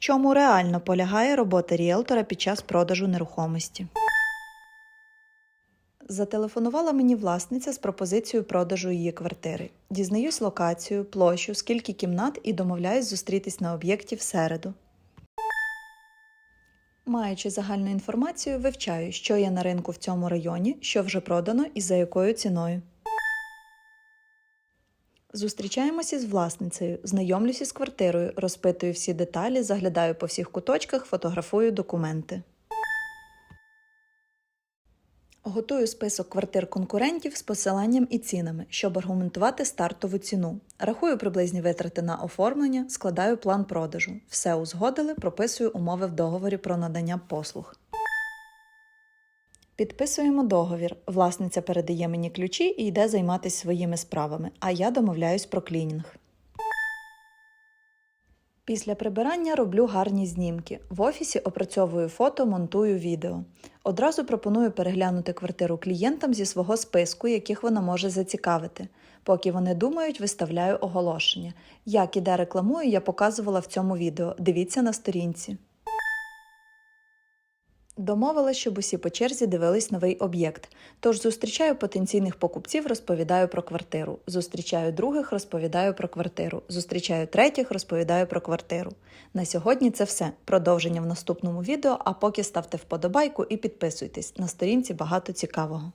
чому реально полягає робота ріелтора під час продажу нерухомості. Зателефонувала мені власниця з пропозицією продажу її квартири. Дізнаюсь локацію, площу, скільки кімнат і домовляюсь зустрітись на об'єкті в середу. Маючи загальну інформацію, вивчаю, що є на ринку в цьому районі, що вже продано і за якою ціною. Зустрічаємося з власницею, знайомлюся з квартирою, розпитую всі деталі, заглядаю по всіх куточках, фотографую документи. Готую список квартир конкурентів з посиланням і цінами, щоб аргументувати стартову ціну. Рахую приблизні витрати на оформлення, складаю план продажу. Все узгодили, прописую умови в договорі про надання послуг. Підписуємо договір. Власниця передає мені ключі і йде займатися своїми справами, а я домовляюсь про клінінг. Після прибирання роблю гарні знімки. В офісі опрацьовую фото, монтую відео. Одразу пропоную переглянути квартиру клієнтам зі свого списку, яких вона може зацікавити. Поки вони думають, виставляю оголошення. Як і де рекламую, я показувала в цьому відео. Дивіться на сторінці. Домовила, щоб усі по черзі дивились новий об'єкт. Тож зустрічаю потенційних покупців, розповідаю про квартиру. Зустрічаю других, розповідаю про квартиру. Зустрічаю третіх, розповідаю про квартиру. На сьогодні це все. Продовження в наступному відео. А поки ставте вподобайку і підписуйтесь. На сторінці багато цікавого.